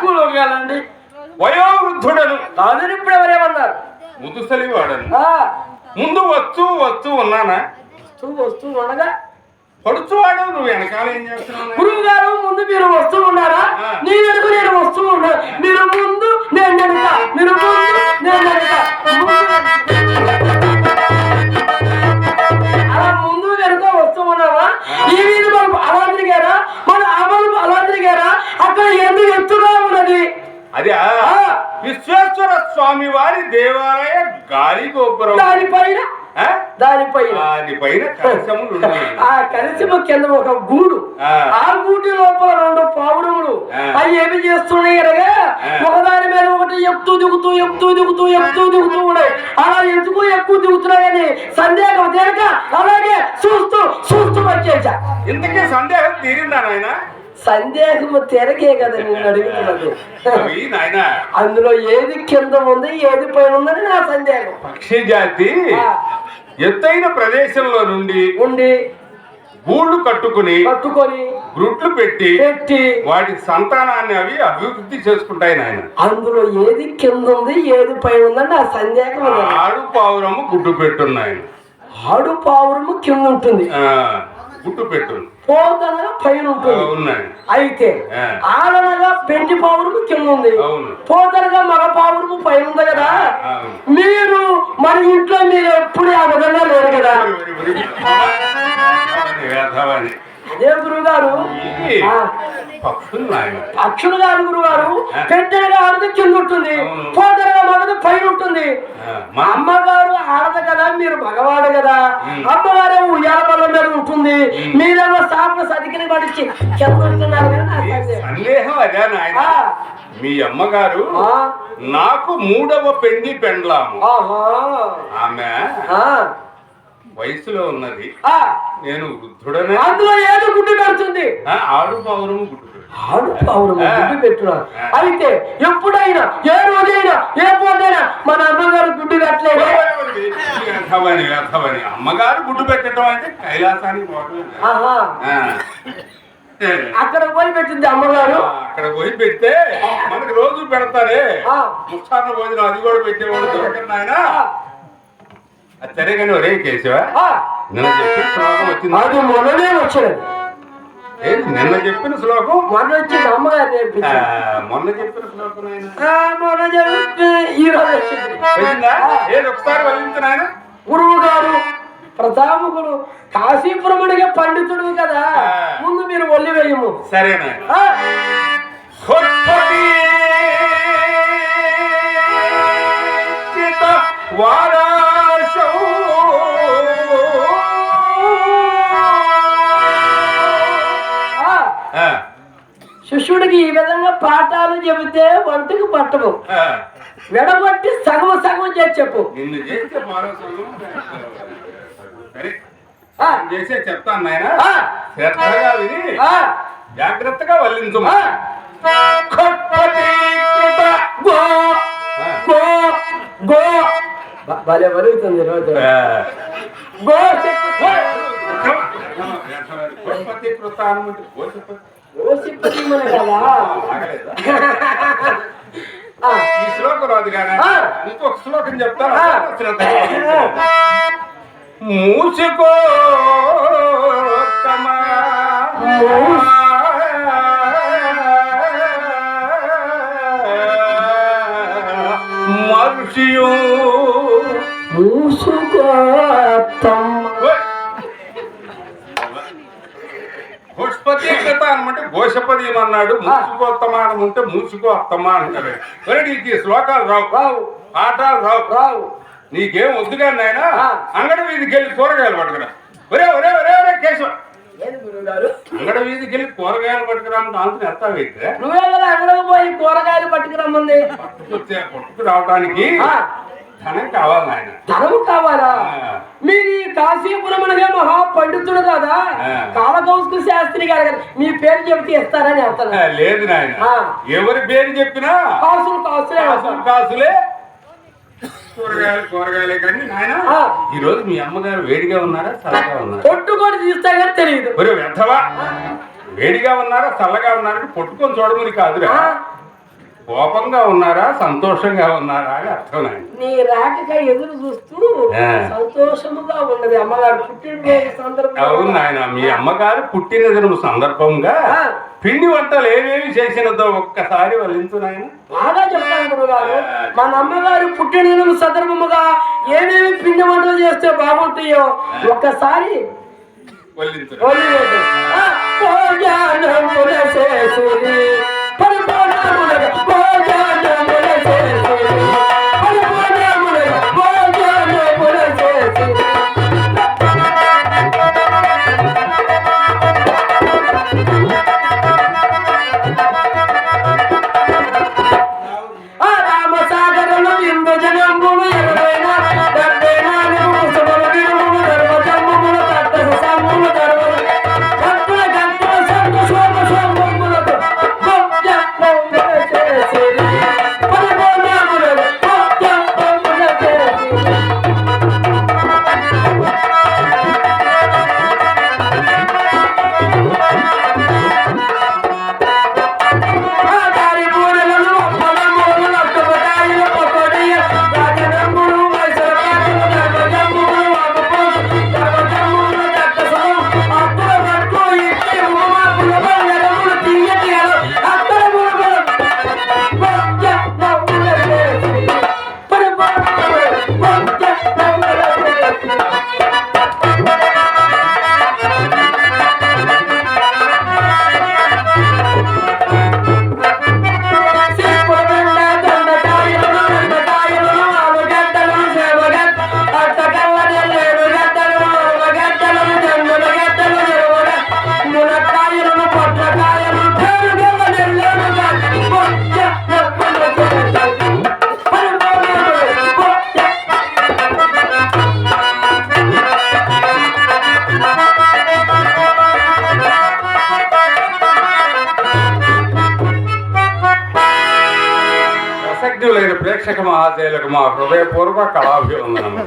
కూలోగాలండి. వయోవృద్ధుడను. కాదని ఇప్పుడు ఎవరేమన్నారు? ముదుసలి వాడను ఆ, ముందు వచ్చు వచ్చు ఉన్నానా? వస్తూ వస్తూ ఉండగా? పడుచు వాడు నువ్వు వెనకాల ఏం చేస్తున్నావు? గురువు గారు ముందు మీరు వస్తూ ఉన్నారా? ఆ. నీ వెనుక నేను వస్తూ ఉన్నా మీరు ముందు నేను మీరు అక్కడ ఎందుకు ఎత్తుగా ఉన్నది. అది విశ్వేశ్వర స్వామి వారి దేవాలయ గాలి గోపురం. దానిపైన ఆ? దానిపైన దానిపైన కలశములు ఉన్నాయి. ఆ కలిసిమ కింద ఒక గూడు. ఆ. గూటి లోపల రెండు పావురములు. అవి ఏమి చేస్తున్నాయి అనగా. ఒకదాని మీద ఒకటి ఎక్కుతూ దిగుతూ ఎక్కుతూ దిగుతూ ఎక్కుతూ దిగుతూ ఉన్నాయి. అలా ఎందుకు ఎక్కువ దిగుతున్నాయని సందేహం తేక అలాగే చూస్తూ చూస్తూ వచ్చేసా. ఇంతకీ సందేహం తీరిందా నాయన? సందేహము తెరకే కదా నేను అడుగుతున్నది. అందులో ఏది కింద ఉంది ఏది పైన ఉందని నా సందేహం. పక్షి జాతి ఎత్తైన ప్రదేశంలో నుండి ఉండి గూళ్ళు కట్టుకుని పట్టుకొని గ్రుట్లు పెట్టి పెట్టి వాటి సంతానాన్ని అవి అభివృద్ధి చేసుకుంటాయి నాయన. అందులో ఏది కింద ఉంది ఏది పైన ఉందని నా సందేహం. ఆడు పావురము గుడ్డు పెట్టున్నాయన ఆడు పావురము కింద ఉంటుంది. గుడ్డు పెట్టు పోతనగా పైన ఉన్నాయి. అయితే. ఆడనగా పెంచి పావురము కింద ఉంది. పోతనగా మగ పావురము పైన ఉంది కదా. మీరు మన ఇంట్లో మీరు ఎప్పుడు ఆ విధంగా లేరు కదా. అదే గురువు గారు పక్షులు నాయన. అక్షులు గారు గురువు గారు ఆ. పెద్దగా ఆడది కింద ఉంటుంది. పోతనగా మగది పైన ఉంటుంది. మా అమ్మగారు ఆడదు కదా మీరు మగవాడు కదా. ఉమ్. అమ్మగారేమో ఉయ్యాల ఉమ్. మీరేమో సాప సతికిని పడిచి సందేహం. అదే నాయన. మీ అమ్మగారు నాకు మూడవ పెండి పెండ్లాము. ఆమె వయసులో ఉన్నది. ఆ. నేను వృద్ధుడనే. అందులో ఏదో గుడ్డు పెడుతుంది. ఆడు పావురము గుడ్డు. ఆడు పెట్టున్నారు. అయితే ఎప్పుడైనా ఏ రోజైనా ఏ పోతైనా మన అమ్మగారు గుడ్డు పెట్టలేదు. అమ్మగారు గుడ్డు పెట్టడం అంటే కైలాసానికి. అక్కడ పోయి పెట్టింది అమ్మగారు. అక్కడ పోయి పెడితే మనకి రోజు పెడతారే. ఆ. ముస్తాన భోజనం అది కూడా పెట్టేవాడు ఆయన అది సరే కానీ ఒరే కేశవ? ఆ, నిన్న చెప్పిన శ్లోకం వచ్చింది? అది మొన్ననే వచ్చినది ఏంటి నిన్న చెప్పిన శ్లోకం? మొన్న వచ్చింది మొన్న చెప్పిన శ్లోకం మొన్న ఈ రోజు వచ్చింది. వచ్చిందా? ఏది ఒకసారి వల్లించిన ఆయన గురువు గారు ప్రతాపకుడు కాశీపురముడిగా పండితుడు కదా. ముందు మీరు ఒల్లి వేయము. సరేనా ఆ, ఈ విధంగా పాఠాలు చెబితే వంటకు పట్టవు. విడగొట్టి సగం సగం చేసి చెప్పు. చేసే చెప్తాను నాయన. ఆ, శ్రద్ధగా విని ఆ, జాగ్రత్తగా వల్లించు. భలే వలుగుతుంది రోజు. ఆ. గో చెప్పు. గో. ఖట్పటీకృత అనుకుంటే ఈ శ్లోకం రాదు కానీ. ఇంకొక శ్లోకం చెప్తాను. మూసుకో మర్షియు. మూసుకోతమ్మ పుష్పతి కృత అనమంటే ఘోషపది అన్నాడు మూసుకోత్తమానం ఉంటే మూసుకో అత్తమా అంటారు మరి నీకు ఈ శ్లోకాలు రావు. రావు. పాఠాలు రావు. రావు. నీకేం వద్దు కానీ నాయన. అంగడి వీధికి వెళ్ళి కూరగాయలు పట్టుకురా. ఒరే ఒరే ఒరే ఒరే కేశవ. అంగడి వీధికి వెళ్ళి కూరగాయలు పట్టుకురామంటే అంత ఎత్తావైతే నువ్వే కదా అంగడికి పోయి కూరగాయలు పట్టుకురమ్మంది. వచ్చే పట్టుకు రావడానికి ధనం కావాలి నాయన. ధనం కావాలా? మీరు ఈ కాశీపురం అనగా మహా పండితుడు కదా కాలకౌస్తు శాస్త్రి గారు మీ పేరు చెప్తే ఇస్తారని చెప్తాను లేదు నాయన. ఎవరి పేరు చెప్పినా? కాసులు కాసులే కాసులే కూరగాయలు కూరగాయలే కానీ నాయన ఈ రోజు మీ అమ్మగారు వేడిగా ఉన్నారా చల్లగా ఉన్నారా? పొట్టుకొని తీస్తా కానీ తెలియదు. వేడిగా ఉన్నారా చల్లగా ఉన్నారా? పట్టుకొని చూడమని కాదురా. కోపంగా ఉన్నారా సంతోషంగా ఉన్నారా అని అర్థం నీ రాక ఎదురు చూస్తూ సంతోషముగా ఉన్నది. అమ్మగారు పుట్టిన సందర్భం అవును ఆయన మీ అమ్మగారు పుట్టినదిన సందర్భంగా పిండి వంటలు ఏమేమి చేసినదో ఒక్కసారి వల్లించు బాగా చెప్పాను మన అమ్మగారు పుట్టినదిన సందర్భముగా ఏమేమి పిండి వంటలు చేస్తే బాగుంటాయో ఒక్కసారి వల్లించు కార్తీక మహాదేవులకు మా హృదయపూర్వక కళాభివందనము